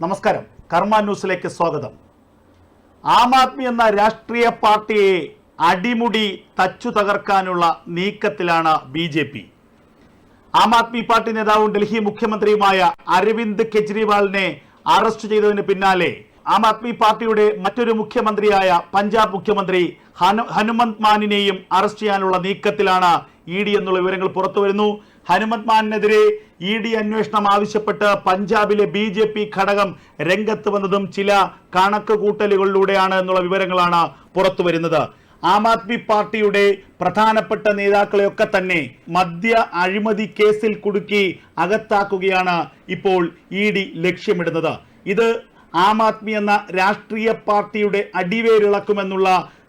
നമസ്കാരം. കർമ്മ ന്യൂസിലേക്ക് സ്വാഗതം. ആം ആദ്മി എന്ന രാഷ്ട്രീയ പാർട്ടിയെ അടിമുടി തച്ചു തകർക്കാനുള്ള നീക്കത്തിലാണ് B J P. Aam Aadmi party നേതാവും ഡൽഹി മുഖ്യമന്ത്രിയുമായ അരവിന്ദ് കെജ്രിവാളിനെ അറസ്റ്റ് ചെയ്തതിന് പിന്നാലെ ആം ആദ്മി പാർട്ടിയുടെ മറ്റൊരു മുഖ്യമന്ത്രിയായ പഞ്ചാബ് മുഖ്യമന്ത്രി ഹനു ഹനുമന്ത് മാനിനെയും അറസ്റ്റ് ചെയ്യാനുള്ള നീക്കത്തിലാണ് ഇ ഡി എന്നുള്ള വിവരങ്ങൾ പുറത്തു വരുന്നു ഹനുമന്ത് മാനിനെതിരെ ഇ ഡി അന്വേഷണം ആവശ്യപ്പെട്ട് പഞ്ചാബിലെ ബി ജെ പി ഘടകം രംഗത്ത് വന്നതും ചില കണക്ക് കൂട്ടലുകളിലൂടെയാണ് എന്നുള്ള വിവരങ്ങളാണ് പുറത്തു വരുന്നത്. ആം ആദ്മി പാർട്ടിയുടെ പ്രധാനപ്പെട്ട നേതാക്കളെയൊക്കെ തന്നെ മദ്യ അഴിമതി കേസിൽ കുടുക്കി അകത്താക്കുകയാണ് ഇപ്പോൾ ഇ ഡി ലക്ഷ്യമിടുന്നത്. ഇത് ആം ആദ്മി എന്ന രാഷ്ട്രീയ പാർട്ടിയുടെ അടിവേരിളക്കുമെന്നുള്ള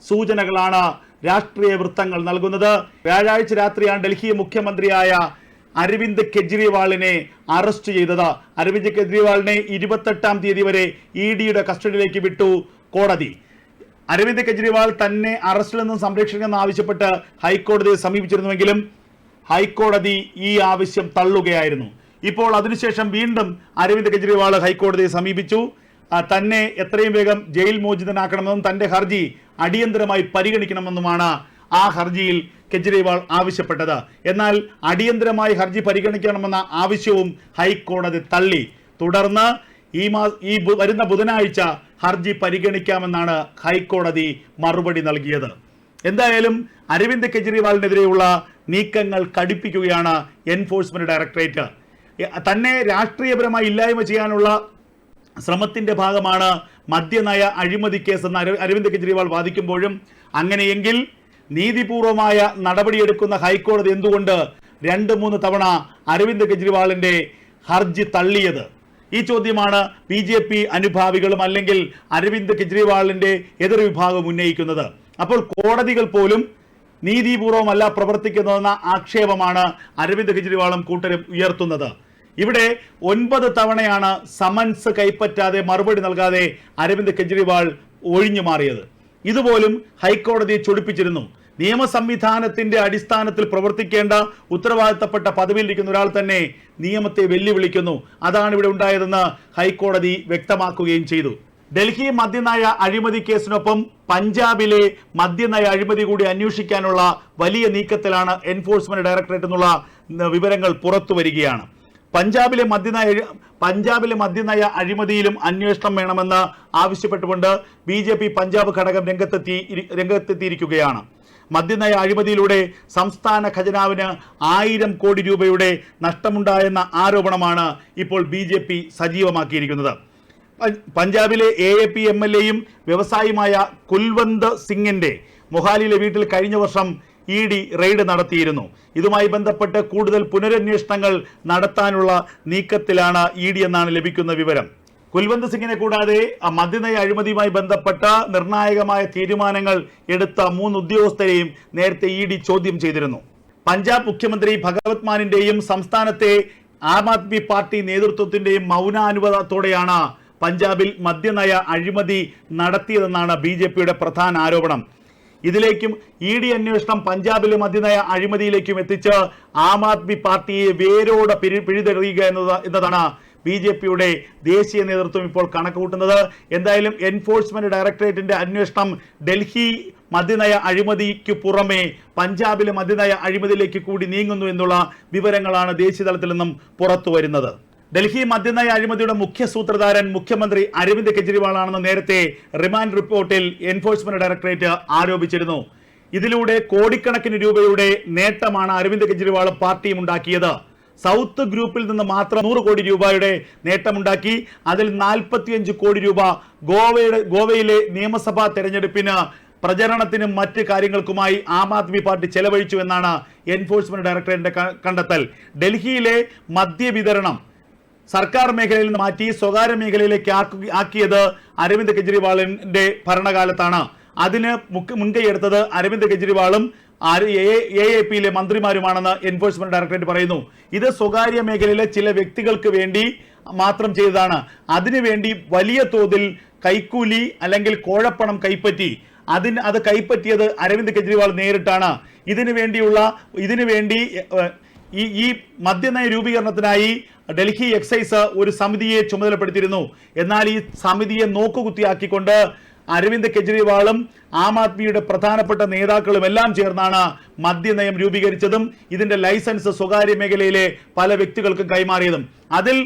സൂചനകളാണ് രാഷ്ട്രീയ വൃത്തങ്ങൾ നൽകുന്നത്. വ്യാഴാഴ്ച രാത്രിയാണ് ഡൽഹി മുഖ്യമന്ത്രിയായ അരവിന്ദ് കെജ്രിവാളിനെ അറസ്റ്റ് ചെയ്തത്. അരവിന്ദ് കെജ്രിവാളിനെ ഇരുപത്തെട്ടാം തീയതി വരെ ഇ ഡിയുടെ കസ്റ്റഡിയിലേക്ക് വിട്ടു കോടതി. അരവിന്ദ് കെജ്രിവാൾ തന്നെ അറസ്റ്റിൽ നിന്നും സംരക്ഷിക്കണമെന്ന് ആവശ്യപ്പെട്ട് ഹൈക്കോടതിയെ സമീപിച്ചിരുന്നുവെങ്കിലും ഹൈക്കോടതി ഈ ആവശ്യം തള്ളുകയായിരുന്നു. ഇപ്പോൾ അതിനുശേഷം വീണ്ടും അരവിന്ദ് കെജ്രിവാൾ ഹൈക്കോടതിയെ സമീപിച്ചു. തന്നെ എത്രയും വേഗം ജയിൽ മോചിതനാക്കണമെന്നും തന്റെ ഹർജി അടിയന്തരമായി പരിഗണിക്കണമെന്നുമാണ് ആ ഹർജിയിൽ കെജ്രിവാൾ ആവശ്യപ്പെട്ടത്. എന്നാൽ അടിയന്തരമായി ഹർജി പരിഗണിക്കണമെന്ന ആവശ്യവും ഹൈക്കോടതി തള്ളി. തുടർന്ന് ഈ മാ ഈ വരുന്ന ബുധനാഴ്ച ഹർജി പരിഗണിക്കാമെന്നാണ് ഹൈക്കോടതി മറുപടി നൽകിയത്. എന്തായാലും അരവിന്ദ് കെജ്രിവാളിനെതിരെയുള്ള നീക്കങ്ങൾ കടുപ്പിക്കുകയാണ് എൻഫോഴ്സ്മെന്റ് ഡയറക്ടറേറ്റ്. തന്നെ രാഷ്ട്രീയപരമായി ഇല്ലായ്മ ചെയ്യാനുള്ള ശ്രമത്തിന്റെ ഭാഗമാണ് മദ്യനയ അഴിമതി കേസ് എന്ന് അര- അരവിന്ദ് കെജ്രിവാൾ വാദിക്കുമ്പോഴും അങ്ങനെയെങ്കിൽ നീതിപൂർവമായ നടപടിയെടുക്കുന്ന ഹൈക്കോടതി എന്തുകൊണ്ട് രണ്ട് മൂന്ന് തവണ അരവിന്ദ് കെജ്രിവാളിന്റെ ഹർജി തള്ളിയത്? ഈ ചോദ്യമാണ് ബി ജെ പി അനുഭാവികളും അല്ലെങ്കിൽ അരവിന്ദ് കെജ്രിവാളിന്റെ എതിർ വിഭാഗം ഉന്നയിക്കുന്നത്. അപ്പോൾ കോടതികൾ പോലും നീതിപൂർവമല്ല പ്രവർത്തിക്കുന്നതെന്ന ആക്ഷേപമാണ് അരവിന്ദ് കെജ്രിവാളും കൂട്ടരും ഉയർത്തുന്നത്. ഇവിടെ ഒൻപത് തവണയാണ് സമൻസ് കൈപ്പറ്റാതെ മറുപടി നൽകാതെ അരവിന്ദ് കെജ്രിവാൾ ഒഴിഞ്ഞു മാറിയത്. ഇതുപോലും ഹൈക്കോടതിയെ ചൊടിപ്പിച്ചിരുന്നു. നിയമ സംവിധാനത്തിന്റെ അടിസ്ഥാനത്തിൽ പ്രവർത്തിക്കേണ്ട ഉത്തരവാദിത്തപ്പെട്ട പദവിയിലിരിക്കുന്ന ഒരാൾ തന്നെ നിയമത്തെ വെല്ലുവിളിക്കുന്നു. അതാണ് ഇവിടെ ഉണ്ടായതെന്ന് ഹൈക്കോടതി വ്യക്തമാക്കുകയും ചെയ്തു. ഡൽഹി മദ്യനയ അഴിമതി കേസിനൊപ്പം പഞ്ചാബിലെ മദ്യനയ അഴിമതി കൂടി അന്വേഷിക്കാനുള്ള വലിയ നീക്കത്തിലാണ് എൻഫോഴ്സ്മെന്റ് ഡയറക്ടറേറ്റ് എന്നുള്ള വിവരങ്ങൾ പുറത്തു വരികയാണ്. പഞ്ചാബിലെ മദ്യനയ പഞ്ചാബിലെ മദ്യനയ അഴിമതിയിലും അന്വേഷണം വേണമെന്ന് ആവശ്യപ്പെട്ടുകൊണ്ട് ബി പഞ്ചാബ് ഘടകം രംഗത്തെത്തി രംഗത്തെത്തിയിരിക്കുകയാണ്. മദ്യനയ അഴിമതിയിലൂടെ സംസ്ഥാന ഖജനാവിന് ആയിരം കോടി രൂപയുടെ നഷ്ടമുണ്ടായെന്ന ആരോപണമാണ് ഇപ്പോൾ ബി ജെ പി സജീവമാക്കിയിരിക്കുന്നത്. പഞ്ചാബിലെ A A P M L എയും വ്യവസായിയുമായ കുൽവന്ത് സിംഗിന്റെ മൊഹാലിയിലെ വീട്ടിൽ കഴിഞ്ഞ വർഷം ഇ ഡി റെയ്ഡ് നടത്തിയിരുന്നു. ഇതുമായി ബന്ധപ്പെട്ട് കൂടുതൽ പുനരന്വേഷണങ്ങൾ നടത്താനുള്ള നീക്കത്തിലാണ് ഇ ഡി എന്നാണ് ലഭിക്കുന്ന വിവരം. കുൽവന്ത് സിംഗിനെ കൂടാതെ മദ്യനയ അഴിമതിയുമായി ബന്ധപ്പെട്ട നിർണായകമായ തീരുമാനങ്ങൾ എടുത്ത മൂന്ന് ഉദ്യോഗസ്ഥരെയും നേരത്തെ ഇ ഡി ചോദ്യം ചെയ്തിരുന്നു. പഞ്ചാബ് മുഖ്യമന്ത്രി ഭഗവത് മാനിന്റെയും സംസ്ഥാനത്തെ ആം ആദ്മി പാർട്ടി നേതൃത്വത്തിന്റെയും മൗനാനുവാദത്തോടെയാണ് പഞ്ചാബിൽ മദ്യനയ അഴിമതി നടത്തിയതെന്നാണ് ബി ജെ പിയുടെ പ്രധാന ആരോപണം. ഇതിലേക്കും ഇ ഡി അന്വേഷണം പഞ്ചാബിലെ മദ്യനയ അഴിമതിയിലേക്കും എത്തിച്ച് ആം ആദ്മി പാർട്ടിയെ വേരോടെ പിഴുതെറിയുക എന്നത് എന്നതാണ് ബി ജെ പിയുടെ ദേശീയ നേതൃത്വം ഇപ്പോൾ കണക്ക് കൂട്ടുന്നത് എന്തായാലും എൻഫോഴ്സ്മെന്റ് ഡയറക്ടറേറ്റിന്റെ അന്വേഷണം ഡൽഹി മദ്യനയ അഴിമതിക്ക് പുറമെ പഞ്ചാബിലെ മദ്യനയ അഴിമതിയിലേക്ക് കൂടി നീങ്ങുന്നു എന്നുള്ള വിവരങ്ങളാണ് ദേശീയ തലത്തിൽ നിന്നും പുറത്തു വരുന്നത്. ഡൽഹി മദ്യനയ അഴിമതിയുടെ മുഖ്യ സൂത്രധാരൻ മുഖ്യമന്ത്രി അരവിന്ദ് കെജ്രിവാളാണെന്ന് നേരത്തെ റിമാൻഡ് റിപ്പോർട്ടിൽ എൻഫോഴ്സ്മെന്റ് ഡയറക്ടറേറ്റ് ആരോപിച്ചിരുന്നു. ഇതിലൂടെ കോടിക്കണക്കിന് രൂപയുടെ നേട്ടമാണ് അരവിന്ദ് കെജ്രിവാൾ പാർട്ടിയും ഉണ്ടാക്കിയത്. സൗത്ത് ഗ്രൂപ്പിൽ നിന്ന് മാത്രം നൂറ് കോടി രൂപയുടെ നേട്ടമുണ്ടാക്കി. അതിൽ നാൽപ്പത്തിയഞ്ച് കോടി രൂപ ഗോവയുടെ ഗോവയിലെ നിയമസഭാ തെരഞ്ഞെടുപ്പിന് പ്രചരണത്തിനും മറ്റ് കാര്യങ്ങൾക്കുമായി ആം ആദ്മി പാർട്ടി ചെലവഴിച്ചു എന്നാണ് എൻഫോഴ്സ്മെന്റ് ഡയറക്ടറേറ്റിന്റെ കണ്ടെത്തൽ. ഡൽഹിയിലെ മദ്യവിതരണം സർക്കാർ മേഖലയിൽ നിന്ന് മാറ്റി സ്വകാര്യ മേഖലയിലേക്ക് ആക്കിയത് അരവിന്ദ് കെജ്രിവാളിന്റെ ഭരണകാലത്താണ്. അതിന് മുൻകൈ എടുത്തത് അരവിന്ദ് കെജ്രിവാളും എ എ പിയിലെ മന്ത്രിമാരുമാണെന്ന് എൻഫോഴ്സ്മെന്റ് ഡയറക്ടറേറ്റ് പറയുന്നു. ഇത് സ്വകാര്യ മേഖലയിലെ ചില വ്യക്തികൾക്ക് വേണ്ടി മാത്രം ചെയ്തതാണ്. അതിനുവേണ്ടി വലിയ തോതിൽ കൈക്കൂലി അല്ലെങ്കിൽ കോഴപ്പണം കൈപ്പറ്റി അതിന് അത് കൈപ്പറ്റിയത് അരവിന്ദ് കെജ്രിവാൾ നേരിട്ടാണ്. ഇതിനു വേണ്ടിയുള്ള ഇതിനു വേണ്ടി ഈ ഈ മദ്യനയ രൂപീകരണത്തിനായി ഡൽഹി എക്സൈസ് ഒരു സമിതിയെ ചുമതലപ്പെടുത്തിയിരുന്നു. എന്നാൽ ഈ സമിതിയെ നോക്കുകുത്തിയാക്കിക്കൊണ്ട് അരവിന്ദ് കെജ്രിവാളും ആം ആദ്മിയുടെ പ്രധാനപ്പെട്ട നേതാക്കളും എല്ലാം ചേർന്നാണ് മദ്യനയം രൂപീകരിച്ചതും ഇതിന്റെ ലൈസൻസ് സ്വകാര്യ മേഖലയിലെ പല വ്യക്തികൾക്കും കൈമാറിയതും. അതിൽ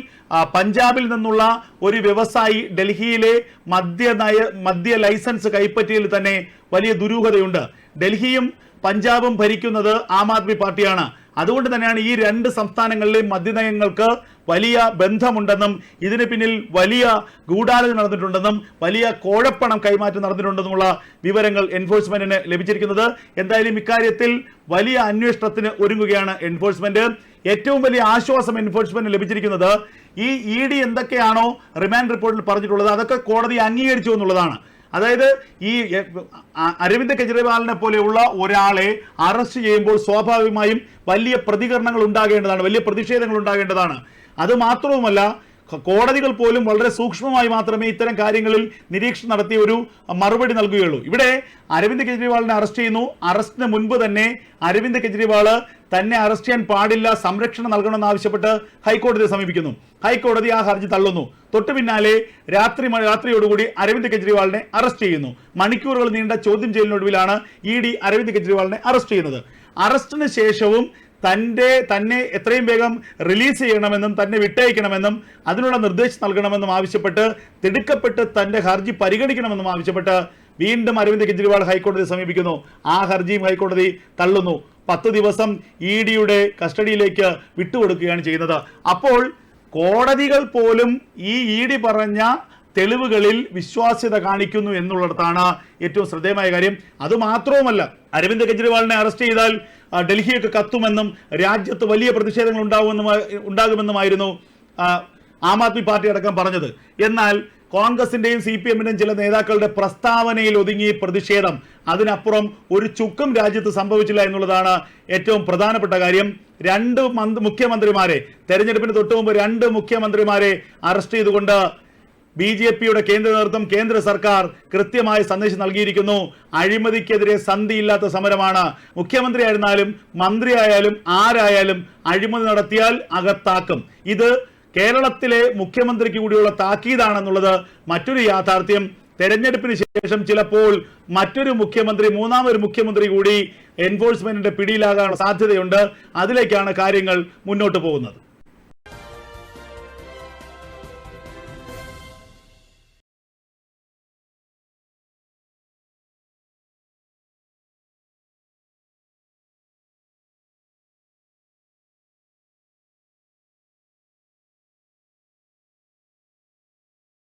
പഞ്ചാബിൽ നിന്നുള്ള ഒരു വ്യവസായി ഡൽഹിയിലെ മദ്യനയ മദ്യ ലൈസൻസ് കൈപ്പറ്റിയതിൽ തന്നെ വലിയ ദുരൂഹതയുണ്ട്. ഡൽഹിയും പഞ്ചാബും ഭരിക്കുന്നത് ആം ആദ്മി പാർട്ടിയാണ്. അതുകൊണ്ട് തന്നെയാണ് ഈ രണ്ട് സംസ്ഥാനങ്ങളിലെയും മദ്യനയങ്ങൾക്ക് വലിയ ബന്ധമുണ്ടെന്നും ഇതിന് പിന്നിൽ വലിയ ഗൂഢാലോചന നടന്നിട്ടുണ്ടെന്നും വലിയ കോഴപ്പണം കൈമാറ്റം നടന്നിട്ടുണ്ടെന്നുമുള്ള വിവരങ്ങൾ എൻഫോഴ്സ്മെന്റിന് ലഭിച്ചിരിക്കുന്നത്. എന്തായാലും ഇക്കാര്യത്തിൽ വലിയ അന്വേഷണത്തിന് ഒരുങ്ങുകയാണ് എൻഫോഴ്സ്മെന്റ്. ഏറ്റവും വലിയ ആശ്വാസം എൻഫോഴ്സ്മെന്റിന് ലഭിച്ചിരിക്കുന്നത് ഈ ഇ ഡി എന്തൊക്കെയാണോ റിമാൻഡ് റിപ്പോർട്ടിൽ പറഞ്ഞിട്ടുള്ളത് അതൊക്കെ കോടതി അംഗീകരിച്ചു എന്നുള്ളതാണ്. അതായത് ഈ അരവിന്ദ് കെജ്രിവാളിനെ പോലെയുള്ള ഒരാളെ അറസ്റ്റ് ചെയ്യുമ്പോൾ സ്വാഭാവികമായും വലിയ പ്രതികരണങ്ങൾ ഉണ്ടാകേണ്ടതാണ് വലിയ പ്രതിഷേധങ്ങൾ ഉണ്ടാകേണ്ടതാണ്. അത് മാത്രവുമല്ല കോടതികൾ പോലും വളരെ സൂക്ഷ്മമായി മാത്രമേ ഇത്തരം കാര്യങ്ങളിൽ നിരീക്ഷണം നടത്തി ഒരു മറുപടി നൽകുകയുള്ളൂ. ഇവിടെ അരവിന്ദ് കെജ്രിവാളിനെ അറസ്റ്റ് ചെയ്യുന്നു. അറസ്റ്റിന് മുൻപ് തന്നെ അരവിന്ദ് കെജ്രിവാൾ തന്നെ അറസ്റ്റ് ചെയ്യാൻ പാടില്ല സംരക്ഷണം നൽകണമെന്ന് ആവശ്യപ്പെട്ട് ഹൈക്കോടതിയെ സമീപിക്കുന്നു. ഹൈക്കോടതി ആ ഹർജി തള്ളുന്നു. തൊട്ടു പിന്നാലെ രാത്രി രാത്രിയോടുകൂടി അരവിന്ദ് കെജ്രിവാളിനെ അറസ്റ്റ് ചെയ്യുന്നു. മണിക്കൂറുകൾ നീണ്ട ചോദ്യം ചെയ്യലിനൊടുവിലാണ് ഇ ഡി അരവിന്ദ് കെജ്രിവാളിനെ അറസ്റ്റ് ചെയ്യുന്നത്. അറസ്റ്റിന് ശേഷവും തന്റെ തന്നെ എത്രയും വേഗം റിലീസ് ചെയ്യണമെന്നും തന്നെ വിട്ടയക്കണമെന്നും അതിനുള്ള നിർദ്ദേശം നൽകണമെന്നും ആവശ്യപ്പെട്ട് തിടുക്കപ്പെട്ട് തന്റെ ഹർജി പരിഗണിക്കണമെന്നും ആവശ്യപ്പെട്ട് വീണ്ടും അരവിന്ദ് കെജ്രിവാൾ ഹൈക്കോടതിയെ സമീപിക്കുന്നു. ആ ഹർജിയും ഹൈക്കോടതി തള്ളുന്നു. പത്ത് ദിവസം ഇ ഡിയുടെ കസ്റ്റഡിയിലേക്ക് വിട്ടുകൊടുക്കുകയാണ് ചെയ്യുന്നത്. അപ്പോൾ കോടതികൾ പോലും ഈ ഇ ഡി പറഞ്ഞ തെളിവുകളിൽ വിശ്വാസ്യത കാണിക്കുന്നു എന്നുള്ളിടത്താണ് ഏറ്റവും ശ്രദ്ധേയമായ കാര്യം. അതുമാത്രവുമല്ല അരവിന്ദ് കെജ്രിവാളിനെ അറസ്റ്റ് ചെയ്താൽ ഡൽഹിയൊക്കെ കത്തുമെന്നും രാജ്യത്ത് വലിയ പ്രതിഷേധങ്ങൾ ഉണ്ടാകുമെന്നും ഉണ്ടാകുമെന്നുമായിരുന്നു ആ, ആദ്മി പാർട്ടി അടക്കം പറഞ്ഞത്. എന്നാൽ കോൺഗ്രസിന്റെയും സി പി എമ്മിന്റെയും ചില നേതാക്കളുടെ പ്രസ്താവനയിൽ ഒതുങ്ങി പ്രതിഷേധം അതിനപ്പുറം ഒരു ചുക്കും രാജ്യത്ത് സംഭവിച്ചില്ല എന്നുള്ളതാണ് ഏറ്റവും പ്രധാനപ്പെട്ട കാര്യം. രണ്ട് മന്ത്രി മുഖ്യമന്ത്രിമാരെ തെരഞ്ഞെടുപ്പിന് തൊട്ടു മുമ്പ് രണ്ട് മുഖ്യമന്ത്രിമാരെ അറസ്റ്റ് ചെയ്തുകൊണ്ട് ബി ജെ പിയുടെ കേന്ദ്ര നേതൃത്വം കേന്ദ്ര സർക്കാർ കൃത്യമായ സന്ദേശം നൽകിയിരിക്കുന്നു. അഴിമതിക്കെതിരെ സന്ധിയില്ലാത്ത സമരമാണ്. മുഖ്യമന്ത്രിയായിരുന്നാലും മന്ത്രിയായാലും ആരായാലും അഴിമതി നടത്തിയാൽ അകത്താക്കും. ഇത് കേരളത്തിലെ മുഖ്യമന്ത്രിക്ക് കൂടിയുള്ള താക്കീതാണെന്നുള്ളത് മറ്റൊരു യാഥാർത്ഥ്യം. തെരഞ്ഞെടുപ്പിന് ശേഷം ചിലപ്പോൾ മറ്റൊരു മുഖ്യമന്ത്രി മൂന്നാമൊരു മുഖ്യമന്ത്രി കൂടി എൻഫോഴ്സ്മെന്റിന്റെ പിടിയിലാകാനുള്ള സാധ്യതയുണ്ട്. അതിലേക്കാണ് കാര്യങ്ങൾ മുന്നോട്ട് പോകുന്നത്.